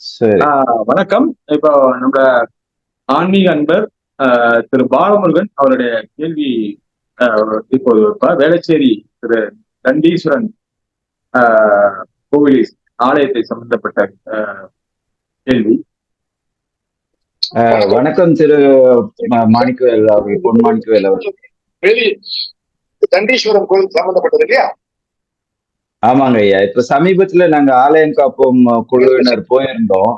சரி. ஆஹ் வணக்கம். இப்போ நம்ம ஆன்மீக அன்பர் ஆஹ் திரு பாலமுருகன் அவருடைய கேள்வி ஆஹ் இப்போது. வேளச்சேரி திரு தண்டீஸ்வரன் ஆஹ் கோவில் ஆலயத்தை சம்பந்தப்பட்ட ஆஹ் கேள்வி. வணக்கம் திரு மாணிக்கவேல் அவர்கள் பொன் மாணிக்கவேல் அவர்கள். தண்டீஸ்வரன் கோயில் சம்பந்தப்பட்டது இல்லையா? ஆமாங்க ஐயா. இப்ப சமீபத்துல நாங்க ஆலயம் காப்போம் குழுவினர் போயிருந்தோம்.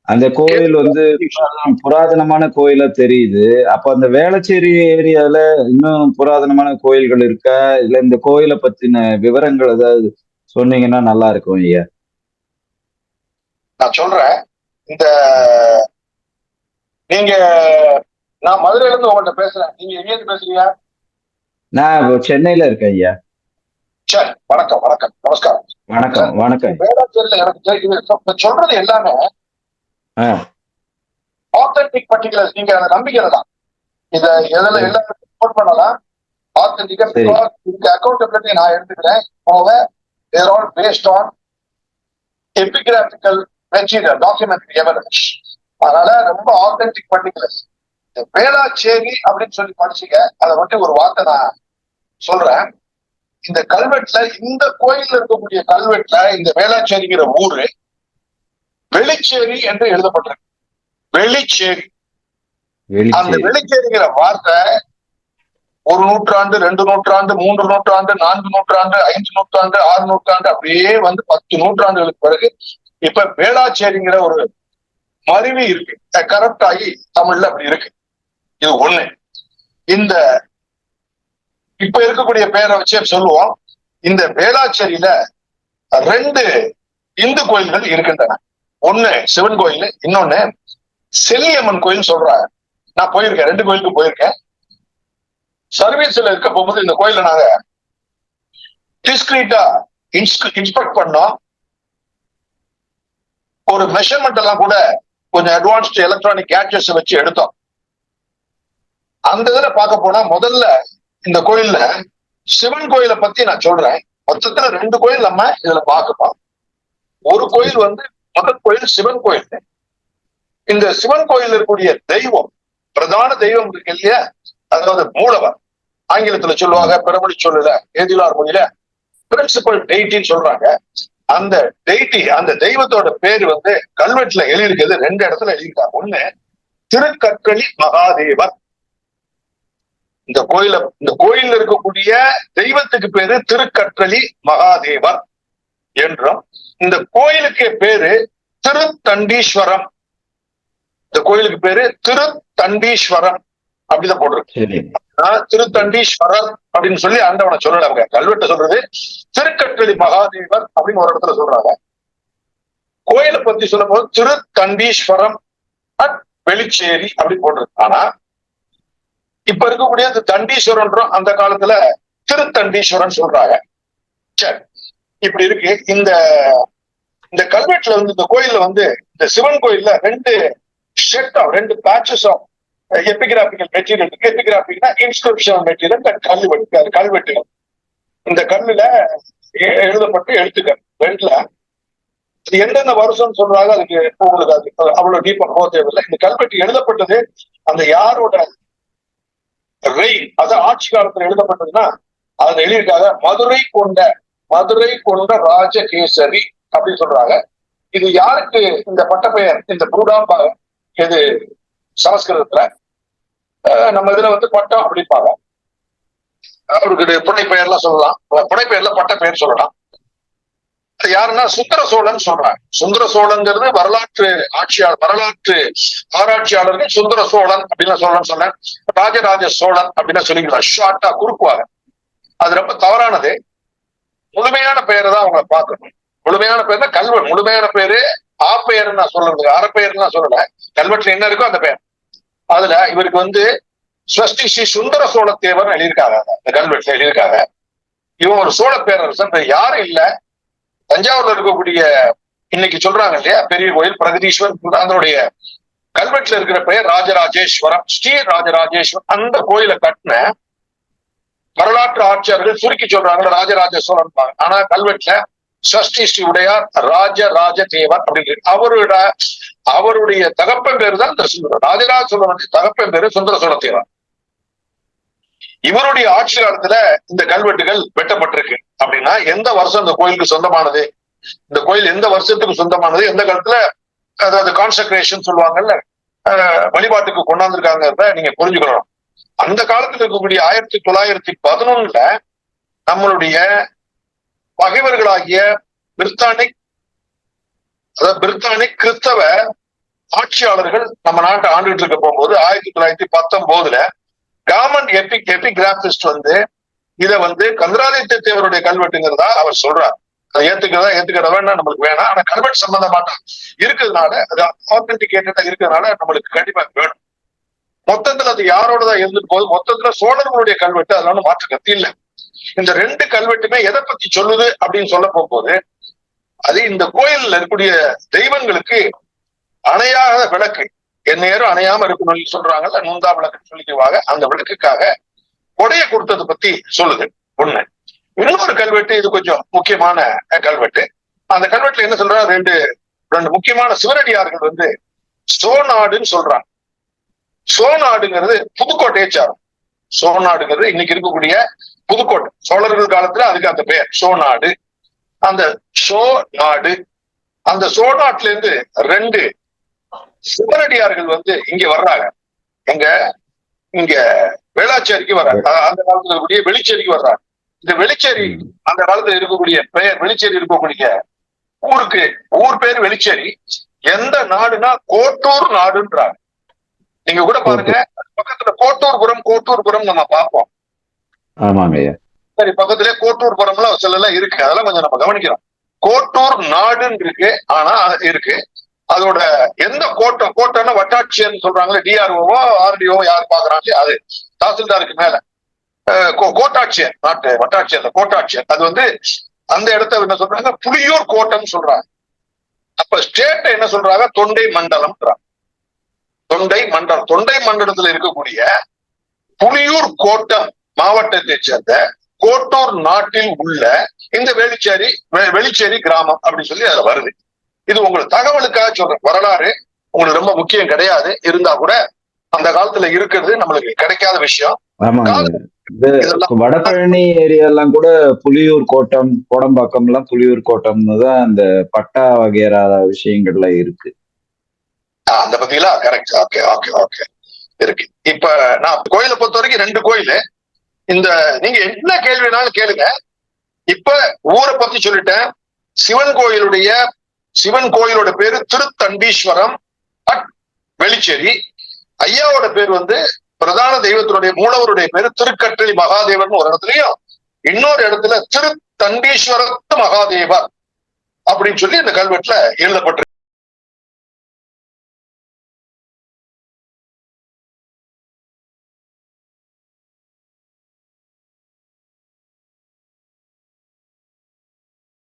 அந்த கோயில் வந்து புராதன- புராதனமான கோயிலா தெரியுது. அப்ப அந்த வேளச்சேரி ஏரியால இன்னும் புராதனமான கோயில்கள் இருக்கா? இல்ல இந்த கோயிலை பத்தின விவரங்கள் ஏதாவது சொன்னீங்கன்னா நல்லா இருக்கும் ஐயா. நான் சொல்றேன். இந்த நீங்க நான் மதுரையில இருந்து உங்கள்ட்ட பேசுறேன். நீங்க எங்க இருந்து பேசுறீங்க நான் சென்னையில இருக்கேன் ஐயா. சரி வணக்கம் வணக்கம். நமஸ்காரம். வணக்கம் வணக்கம். வேளாச்சேரியில எனக்கு சொல்றது எல்லாமே ஆத்தென்டிக் பர்டிகுலர்ஸ் நீங்க அதை நம்பிக்கை தான் இத எதுல எல்லாம் சப்போர்ட் பண்ணலாம். ஆத்தென்டிக்கா. இந்த அக்கௌண்டபிலிட்டி நான் எடுத்துக்கிறேன். போக they're all based on epigraphical material documentary evidence அதனால ரொம்ப ஆத்தென்டிக் பர்டிகுலர்ஸ் வேளாச்சேரி அப்படின்னு சொல்லி படிச்சீங்க அதை மட்டும் ஒரு வார்த்தை நான் சொல்றேன். இந்த கல்வெட்டுல இந்த கோயில்ல இருக்கக்கூடிய கல்வெட்டுல இந்த வேளாச்சேரிங்கிற ஊரு வெளிச்சேரி என்று எழுதப்பட்டிருக்கு. வெளிச்சேரி. அந்த வெளிச்சேரி வெளிச்சேரிங்கிற வார்த்தை ஒரு நூற்றாண்டு ரெண்டு நூற்றாண்டு மூன்று நூற்றாண்டு நான்கு நூற்றாண்டு ஐந்து நூற்றாண்டு ஆறு நூற்றாண்டு அப்படியே வந்து பத்து நூற்றாண்டுகளுக்கு பிறகு இப்ப வேளாச்சேரிங்கிற ஒரு மருவி இருக்கு. கரெக்ட் ஆகி தமிழ்ல அப்படி இருக்கு. இது ஒண்ணு. இந்த இப்ப இருக்கக்கூடிய பேரை வச்சே சொல்லுவோம். இந்த வேளாச்சேரியில ரெண்டு இந்து கோயில்கள் இருக்கின்றன. ஒண்ணு சிவன் கோயில் இன்னொன்னு செல்லியம்மன் கோயில் சொல்றாங்க. நான் போயிருக்கேன் ரெண்டு கோயிலுக்கு போயிருக்கேன். சர்வீஸ்ல இருக்க போகும்போது இந்த கோயில நாங்க டிஸ்கிரீட்டா இன்ஸ்பெக்ட் பண்ணோம். ஒரு மெஷர்மெண்ட் எல்லாம் கூட கொஞ்சம் அட்வான்ஸ்டு எலக்ட்ரானிக் கேட்ஜெட்ஸ் வச்சு எடுத்தோம். அந்த இதுல பார்க்க போனா முதல்ல இந்த கோயில்ல சிவன் கோயிலை பத்தி நான் சொல்றேன். மொத்தத்துல ரெண்டு கோயில் நம்ம இதுல பார்க்கலாம் ஒரு கோயில் வந்து முதல் கோயில் சிவன் கோயில். இந்த சிவன் கோயில் இருக்கக்கூடிய தெய்வம் பிரதான தெய்வம் இருக்கு இல்லையா? அதாவது மூலவர். ஆங்கிலத்துல சொல்லுவாங்க பிறமொழி சொல்லல ஏதிலார் மொழியில பிரின்சிபல் டெய்டின்னு சொல்றாங்க. அந்த டெய்டி அந்த தெய்வத்தோட பேர் வந்து கல்வெட்டுல எழுதியிருக்கிறது ரெண்டு இடத்துல எழுதியிருக்காங்க. ஒண்ணு திருக்கற்களி மகாதேவர். இந்த கோயில இந்த கோயில்ல இருக்கக்கூடிய தெய்வத்துக்கு பேரு திருக்கற்றளி மகாதேவர் என்றும் இந்த கோயிலுக்கு பேரு திருத்தண்டீஸ்வரம். இந்த கோயிலுக்கு பேரு திருத்தண்டீஸ்வரம் அப்படிதான் போட்டிருக்கு. திருத்தண்டீஸ்வரர் அப்படின்னு சொல்லி ஆண்டவனை சொல்லல அவங்க. கல்வெட்டு சொல்றது திருக்கற்றளி மகாதேவர் அப்படின்னு ஒரு இடத்துல சொல்றாங்க. கோயிலை பத்தி சொல்லும் போது திருத்தண்டீஸ்வரம் அட் வெளிச்சேரி அப்படின்னு போட்டிருக்கு. ஆனா இப்ப இருக்கக்கூடிய தண்டீஸ்வரன்றும் அந்த காலத்துல திருத்தண்டீஸ்வரன் சொல்றாங்க. சரி இப்படி இருக்கு. இந்த இந்த கல்வெட்டுல வந்து இந்த கோயில்ல வந்து இந்த சிவன் கோயில்ல ரெண்டு செட் ஆஃப் ரெண்டு பேட்சஸ் ஆஃப் எபிகிராபிக்கல் மெட்டீரியல் இருக்கு. எபிகிராபிக்னா இன்ஸ்கிரிப்ஷன் மெட்டீரியல் கல்வெட்டு அது கல்வெட்டுகள் இந்த கல்லுல எ- எழுதப்பட்டு எழுத்துக்கள். ரெண்டுல எந்தெந்த வருஷம் சொல்றாங்க அதுக்கு உங்களுக்கு அது அவ்வளவு டீப்பா போக தேவையில்லை. இந்த கல்வெட்டு எழுதப்பட்டது அந்த யாரோட ரெயின் அது ஆட்சி காலத்துல எழுதப்பட்டதுன்னா அதுல எழுதியிருக்காங்க மதுரை கொண்ட மதுரை கொண்ட ராஜகேசரி அப்படின்னு சொல்றாங்க. இது யாருக்கு இந்த பட்டப்பெயர் இந்த புருடாம்பா இது சமஸ்கிருதத்துல? நம்ம இதுல வந்து பட்டம் அப்படிப்பாங்க அவருக்கு புனை பெயர்லாம் சொல்லலாம். புனை பெயர்ல பட்ட பெயர் சொல்லலாம். யாருன்னா சுந்தர சோழன் சொல்றாங்க. சுந்தர சோழங்கிறது வரலாற்று ஆட்சியாளர் வரலாற்று ஆராய்ச்சியாளர்கள் சுந்தர சோழன் அப்படின்னு சொல்லணும்னு சொன்னேன் ராஜராஜ சோழன் அப்படின்னு சொல்லிக்கலாம் ஷார்ட்டா குறுக்குவாங்க. அது ரொம்ப தவறானது. முழுமையான பெயரை தான் அவங்க பார்க்கணும். முழுமையான பேர் தான் கல்வெட்டு முழுமையான பேரு ஆ பெயர் நான் சொல்றது அறப்பெயர் பெயர் நான் சொல்லல. கல்வெட்டுல என்ன இருக்கோ அந்த பெயர் அதுல இவருக்கு வந்து ஸ்வஸ்தி ஸ்ரீ சுந்தர சோழ தேவர் எழுதியிருக்காங்க அந்த கல்வெட்டுல எழுதியிருக்காங்க. இவன் ஒரு சோழ பேரரசன் யாரும் இல்ல. தஞ்சாவூர்ல இருக்கக்கூடிய இன்னைக்கு சொல்றாங்க இல்லையா பெரிய கோயில் பிரகதீஸ்வர் அதனுடைய கல்வெட்டுல இருக்கிற பெயர் ராஜராஜேஸ்வரம் ஸ்ரீ ராஜராஜேஸ்வரம். அந்த கோயிலை கட்டின வரலாற்று ஆட்சியாளர்கள் சுருக்கி சொல்றாங்க ராஜராஜேஸ்வரம் ஆனா கல்வெட்டுல சஷ்டி ஸ்ரீ உடையார் ராஜராஜ தேவர் அப்படின்னு அவரோட அவருடைய தகப்பன் பேரு தான் இந்த சுந்தரம். ராஜராஜ சோழனுடைய தகப்பன் பேரு சுந்தர சோழ தேவர். இவருடைய ஆட்சி காலத்துல இந்த கல்வெட்டுகள் வெட்டப்பட்டிருக்கு. அப்படின்னா எந்த வருஷம் இந்த கோயிலுக்கு சொந்தமானது? இந்த கோயில் எந்த வருஷத்துக்கு சொந்தமானது? எந்த காலத்துல அதாவது கான்செக்ரேஷன் சொல்லுவாங்கல்ல வழிபாட்டுக்கு கொண்டாந்துருக்காங்கிறத நீங்க புரிஞ்சுக்கணும். அந்த காலத்துல இருக்கக்கூடிய ஆயிரத்தி தொள்ளாயிரத்தி பதினொன்னுல நம்மளுடைய பகைவர்களாகிய பிரித்தானிக் அதாவது பிரித்தானிக் கிறிஸ்தவ ஆட்சியாளர்கள் நம்ம நாட்டை ஆண்டுகிட்டு இருக்க போகும்போது ஆயிரத்தி தொள்ளாயிரத்தி பத்தொன்பதுல காமன் எபிக் எபிகிராபிஸ்ட் வந்து இத வந்து கந்தராதித்ய தேவருடைய கல்வெட்டுங்கிறதா அவர் சொல்றார். அதை ஏத்துக்கிறதா ஏத்துக்கிறதா நம்மளுக்கு வேணாம் ஆனா கல்வெட்டு சம்பந்தமாட்டா இருக்கிறதுனால அது ஆத்தென்டிகேட்டடா இருக்கிறதுனால நம்மளுக்கு கண்டிப்பா வேணும். மொத்தத்துல அது யாரோடதான் இருந்துட்டு போகுது? மொத்தத்துல சோழர்களுடைய கல்வெட்டு அதனால மாற்று கத்தி இல்ல. இந்த ரெண்டு கல்வெட்டுமே எதை பத்தி சொல்லுது அப்படின்னு சொல்ல போகும்போது அது இந்த கோயில்ல இருக்கக்கூடிய தெய்வங்களுக்கு அணையாத விளக்கு. எந்நேரம் அணையாம இருக்கணும்னு சொல்றாங்கல்ல நுந்தா விளக்குன்னு சொல்லிக்குவாங்க. அந்த விளக்குக்காக கொடையை கொடுத்ததை பத்தி சொல்லுது. ஒண்ணு. இன்னொரு கல்வெட்டு இது கொஞ்சம் முக்கியமான கல்வெட்டு. அந்த கல்வெட்டுல என்ன சொல்றா ரெண்டு ரெண்டு முக்கியமான சிவனடியார்கள் வந்து சோநாடுன்னு சொல்றாங்க. சோநாடுங்கிறது புதுக்கோட்டையை சாரும். சோநாடுங்கிறது இன்னைக்கு இருக்கக்கூடிய புதுக்கோட்டை. சோழர்கள் காலத்துல அதுக்கு அந்த பெயர் சோநாடு. அந்த சோ நாடு அந்த சோநாட்டுல இருந்து ரெண்டு சிவனடியார்கள் வந்து இங்க வர்றாங்க. எங்க? இங்க வேளாச்சேரிக்கு வர்றாங்க. அந்த காலத்துல இருக்கக்கூடிய வெளிச்சேரிக்கு வர்றாங்க. இந்த வெளிச்சேரி அந்த காலத்துல இருக்கக்கூடிய பெயர் வெளிச்சேரி இருக்கக்கூடிய ஊருக்கு ஊர் பேர் வெளிச்சேரி. எந்த நாடுனா கோட்டூர் நாடுன்றாங்க. நீங்க கூட பாருங்க பக்கத்துல கோட்டூர்புரம் கோட்டூர்புரம் நம்ம பார்ப்போம். ஆமாங்க சரி பக்கத்திலே கோட்டூர்புரம்லாம் சில எல்லாம் இருக்கு. அதெல்லாம் கொஞ்சம் நம்ம கவனிக்கிறோம். கோட்டூர் நாடுன்னு இருக்கு ஆனா இருக்கு. அதோட எந்த கோட்டம் கோட்டம்னா வட்டாட்சியர்னு சொல்றாங்களே டிஆர்ஓவோ ஆர்டிஓ யார் பாக்குறாங்க அது தாசில்தாருக்கு மேல. கோ- கோட்டாட்சியர் நாட்டு வட்டாட்சியர் கோட்டாட்சியர். அது வந்து அந்த இடத்த என்ன சொல்றாங்க? புலியூர் கோட்டம்னு சொல்றாங்க. அப்ப ஸ்டேட்ட என்ன சொல்றாங்க? தொண்டை மண்டலம் தொண்டை மண்டலம் தொண்டை மண்டலத்துல இருக்கக்கூடிய புளியூர் கோட்டம் மாவட்டத்தை சேர்ந்த கோட்டூர் நாட்டில் உள்ள இந்த வெளிச்சேரி வெ- வெளிச்சேரி கிராமம் அப்படின்னு சொல்லி அதுல வருது. இது உங்களுக்கு தகவலுக்காக சொல்றேன். வரலாறு உங்களுக்கு ரொம்ப முக்கியம் கிடையாது. இருந்தா கூட அந்த காலத்துல இருக்கிறது நம்மளுக்கு கிடைக்காத விஷயம். வடபழனி ஏரியா எல்லாம் கூட புலியூர் கோட்டம் கோடம்பாக்கம் எல்லாம் புலியூர் கோட்டம்னு தான் அந்த பட்டா வகையறா விஷயங்கள்ல இருக்கு. அந்த பத்தியில கரெக்ட் ஓகே ஓகே ஓகே. இருக்கு. இப்ப நான் கோயிலை பொறுத்த வரைக்கும் ரெண்டு கோயில். இந்த நீங்க என்ன கேள்வினாலும் கேளுங்க. இப்ப ஊரை பத்தி சொல்லிட்டேன். சிவன் கோயிலுடைய சிவன் கோயிலோட பேரு திருத்தண்டீஸ்வரம் அட் வெளிச்சேரி. ஐயாவோட பேர் வந்து பிரதான தெய்வத்தினுடைய மூலவருடைய பேரு திருக்கட்டளி மகாதேவன் ஒரு இடத்துலயும் இன்னொரு இடத்துல திருத்தண்டீஸ்வரத்து மகாதேவர் அப்படின்னு சொல்லி இந்த கல்வெட்டுல எழுதப்பட்டிருக்கு.